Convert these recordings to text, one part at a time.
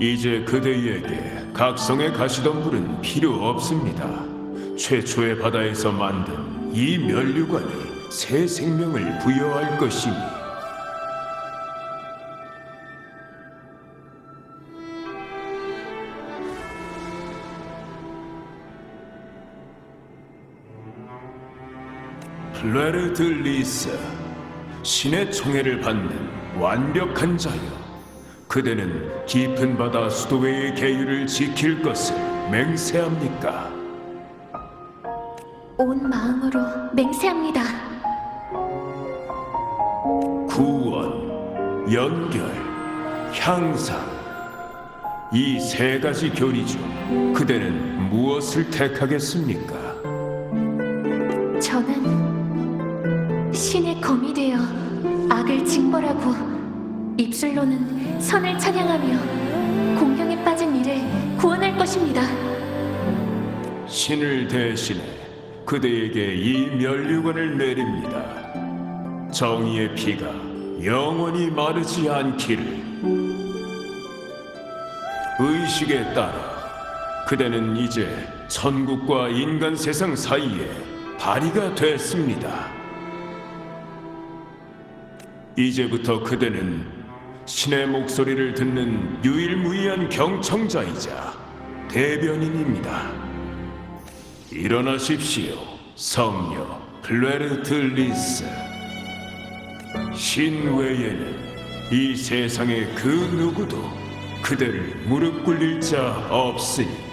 이제 그대에게 각성에 가시던 분은 필요 없습니다. 최초의 바다에서 만든 이 면류관이 새 생명을 부여할 것이니 플레르드 리스 신의 총애를 받는 완벽한 자여 그대는 깊은 바다 수도회의 계율을 지킬 것을 맹세합니까? 온 마음으로 맹세합니다. 구원, 연결, 향상 이 세 가지 교리 중 그대는 무엇을 택하겠습니까? 저는 신의 검이 되어 악을 징벌하고 입술로는 선을 찬양하며 공경에 빠진 이를 구원할 것입니다. 신을 대신해 그대에게 이 면류관을 내립니다. 정의의 피가 영원히 마르지 않기를. 의식에 따라 그대는 이제 천국과 인간 세상 사이에 다리가 됐습니다. 이제부터 그대는 신의 목소리를 듣는 유일무이한 경청자이자 대변인입니다. 일어나십시오, 성녀 클레르트 리스. 신 외에는 이 세상의 그 누구도 그대를 무릎 꿇릴 자 없으니.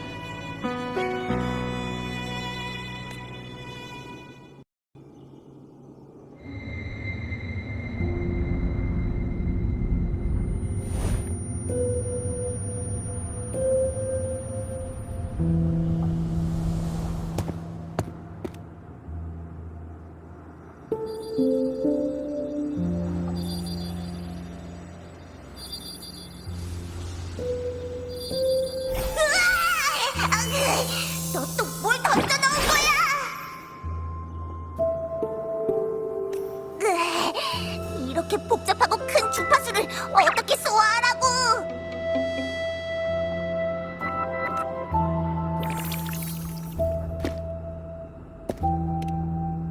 으, 이렇게 복잡하고 큰 주파수를 어떻게 소화하라고?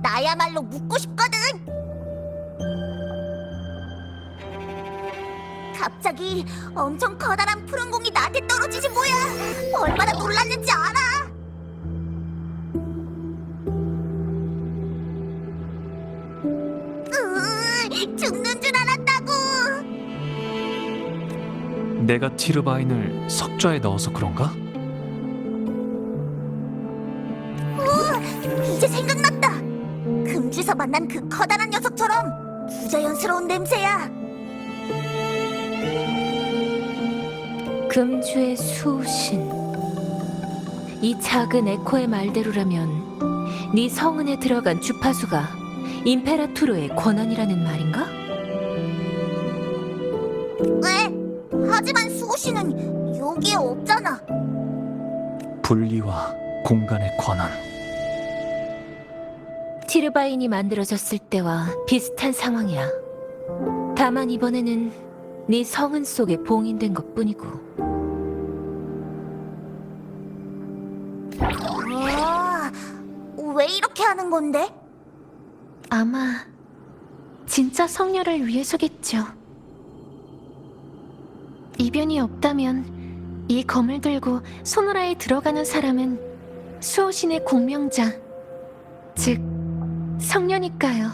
나야말로 묻고 싶거든. 갑자기 엄청 커다란 푸른 공이 나한테 떨어지지 뭐야? 얼마나 놀랐는지 알아? 으, 죽 내가 티르바인을 석좌에 넣어서 그런가? 이제 생각났다. 금주에서 만난 그 커다란 녀석처럼 부자연스러운 냄새야. 금주의 수신. 이 작은 에코의 말대로라면 네 성은에 들어간 주파수가 임페라투르의 권한이라는 말인가? 여기에 없잖아. 분리와 공간의 권한. 티르바인이 만들어졌을 때와 비슷한 상황이야. 다만 이번에는 네 성은 속에 봉인된 것뿐이고. 아, 왜 이렇게 하는 건데? 아마 진짜 성녀를 위해서겠죠. 이변이 없다면 이 검을 들고 소노라에 들어가는 사람은 수호신의 공명자, 즉 성녀니까요.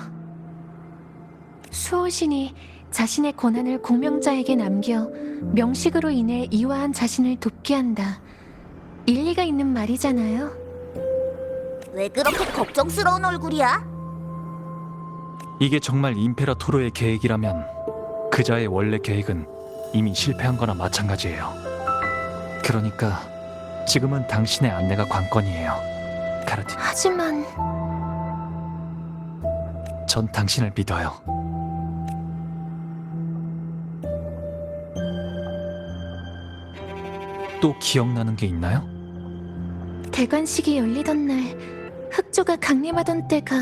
수호신이 자신의 권한을 공명자에게 남겨 명식으로 인해 이화한 자신을 돕게 한다. 일리가 있는 말이잖아요. 왜 그렇게 걱정스러운 얼굴이야? 이게 정말 임페라토르의 계획이라면 그자의 원래 계획은 이미 실패한 거나 마찬가지예요. 그러니까 지금은 당신의 안내가 관건이에요. 카르틴, 하지만 전 당신을 믿어요. 또 기억나는 게 있나요? 대관식이 열리던 날 흑조가 강림하던 때가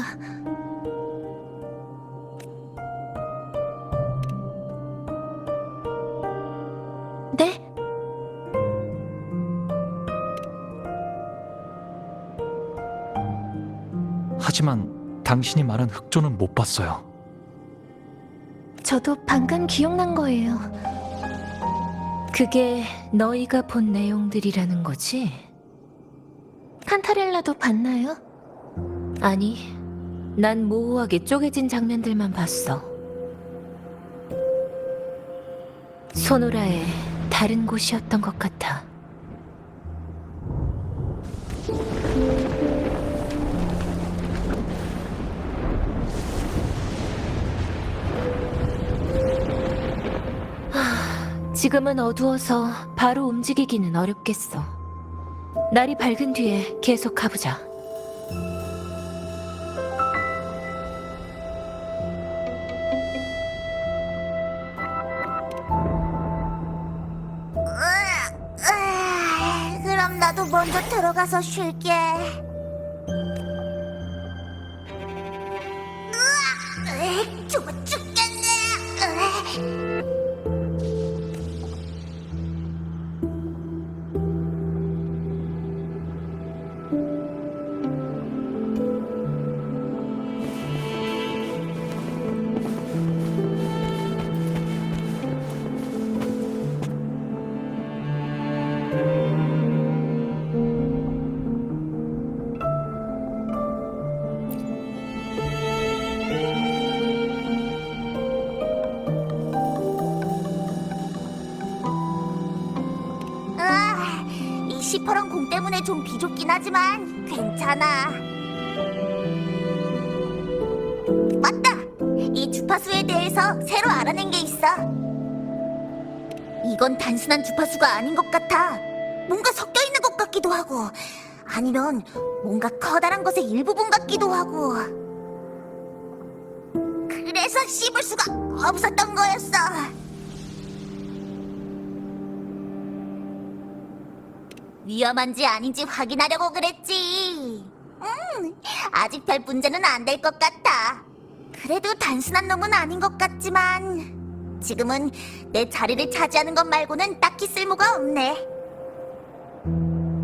당신이 말한 흑조는 못 봤어요. 저도 방금 기억난 거예요. 그게 너희가 본 내용들이라는 거지? 칸타렐라도 봤나요? 아니, 난 모호하게 쪼개진 장면들만 봤어. 소노라의 다른 곳이었던 것 같아. 지금은 어두워서 바로 움직이기는 어렵겠어. 날이 밝은 뒤에 계속 가보자. 으아, 그럼 나도 먼저 들어가서 쉴게. 시퍼런 공 때문에 좀 비좁긴 하지만 괜찮아. 맞다! 이 주파수에 대해서 새로 알아낸 게 있어. 이건 단순한 주파수가 아닌 것 같아. 뭔가 섞여 있는 것 같기도 하고, 아니면 뭔가 커다란 것의 일부분 같기도 하고. 그래서 씹을 수가 없었던 거였어. 위험한지 아닌지 확인하려고 그랬지. 음, 아직 별 문제는 안 될 것 같아. 그래도 단순한 놈은 아닌 것 같지만 지금은 내 자리를 차지하는 것 말고는 딱히 쓸모가 없네.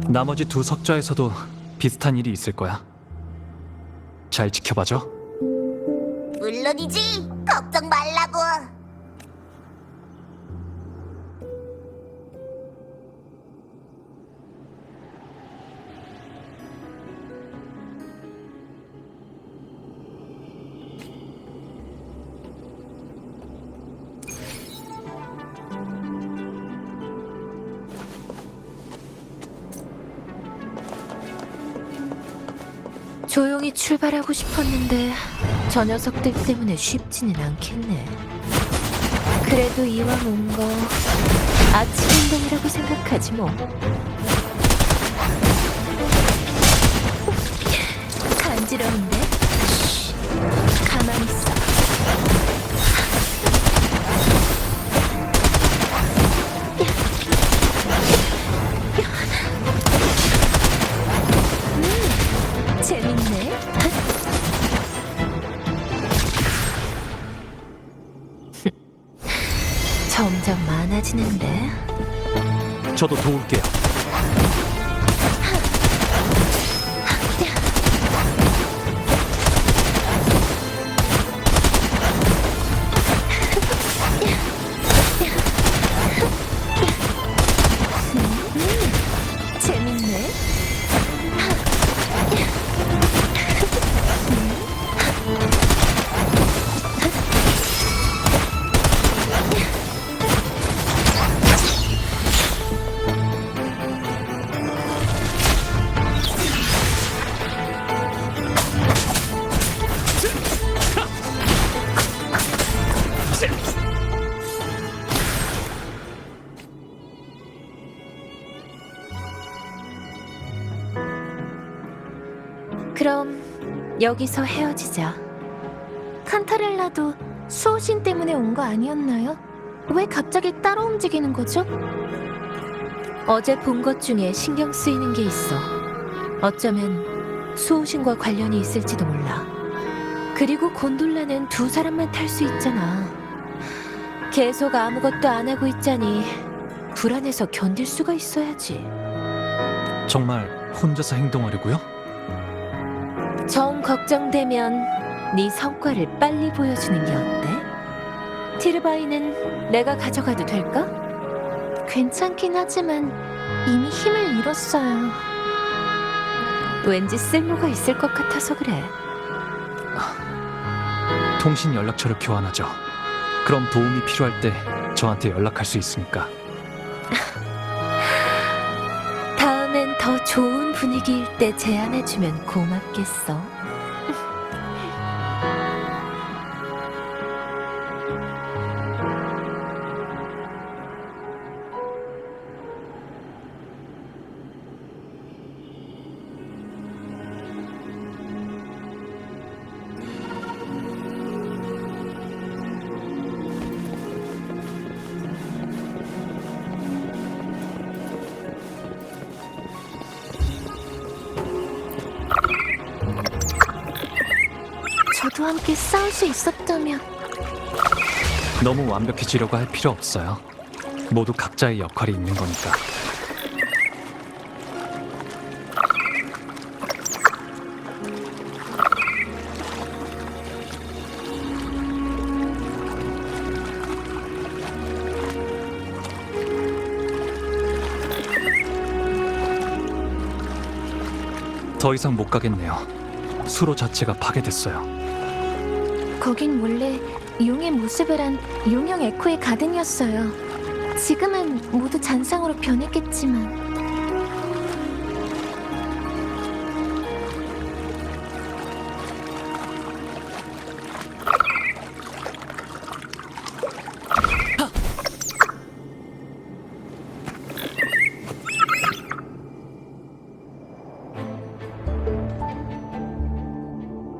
나머지 두 석좌에서도 비슷한 일이 있을 거야. 잘 지켜봐줘. 물론이지. 걱정 말라고. 출발하고 싶었는데 저 녀석들 때문에 쉽지는 않겠네. 그래도 이왕 온 거 아침 운동이라고 생각하지 뭐. 간지러운데? 쉬, 가만히 있어. 음, 재밌네. 점점 많아지는데. 저도 도울게요. 그럼 여기서 헤어지자. 칸타렐라도 수호신 때문에 온 거 아니었나요? 왜 갑자기 따로 움직이는 거죠? 어제 본 것 중에 신경 쓰이는 게 있어. 어쩌면 수호신과 관련이 있을지도 몰라. 그리고 곤돌라는 두 사람만 탈 수 있잖아. 계속 아무것도 안 하고 있자니 불안해서 견딜 수가 있어야지. 정말 혼자서 행동하려고요? 정 걱정되면 네 성과를 빨리 보여주는 게 어때? 티르바이는 내가 가져가도 될까? 괜찮긴 하지만 이미 힘을 잃었어요. 왠지 쓸모가 있을 것 같아서 그래. 통신 연락처를 교환하죠. 그럼 도움이 필요할 때 저한테 연락할 수 있으니까. 더 좋은 분위기일 때 제안해주면 고맙겠어. 저도 함께 싸울 수 있었다면 너무 완벽해지려고 할 필요 없어요. 모두 각자의 역할이 있는 거니까. 더 이상 못 가겠네요. 수로 자체가 파괴됐어요. 거긴 원래 용의 모습을 한 용형 에코의 가든이었어요. 지금은 모두 잔상으로 변했겠지만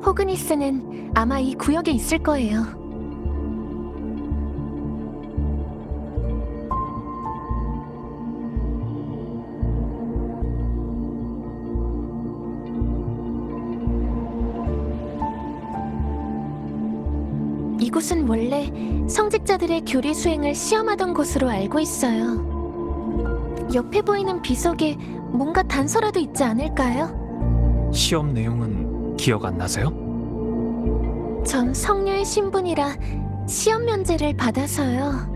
호그니스는 아마 이 구역에 있을 거예요. 이곳은 원래 성직자들의 교리 수행을 시험하던 곳으로 알고 있어요. 옆에 보이는 비석에 뭔가 단서라도 있지 않을까요? 시험 내용은 기억 안 나세요? 전 성녀의 신분이라 시험 면제를 받아서요.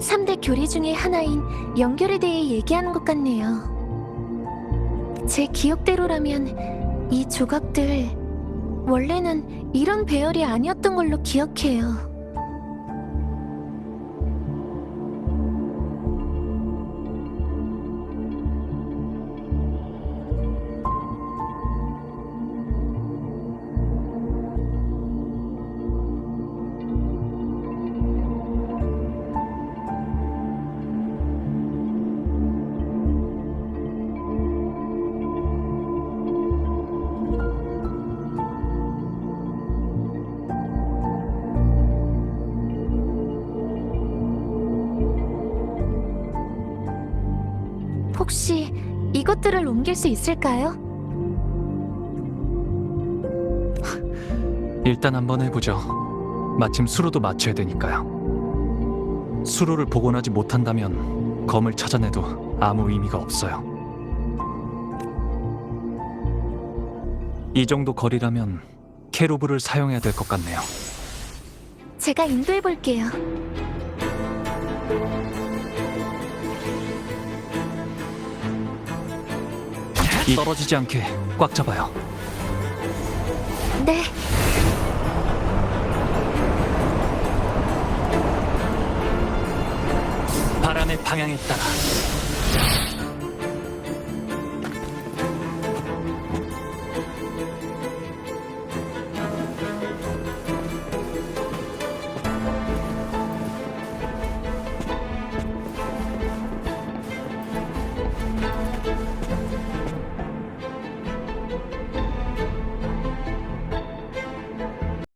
삼대 교리 중의 하나인 연결에 대해 얘기하는 것 같네요. 제 기억대로라면 이 조각들 원래는 이런 배열이 아니었던 걸로 기억해요. 이것들을 옮길 수 있을까요? 일단 한번 해보죠. 마침 수로도 맞춰야 되니까요. 수로를 복원하지 못한다면 검을 찾아내도 아무 의미가 없어요. 이 정도 거리라면 캐로브를 사용해야 될 것 같네요. 제가 인도해 볼게요. 이 떨어지지 않게 꽉 잡아요. 네, 바람의 방향에 따라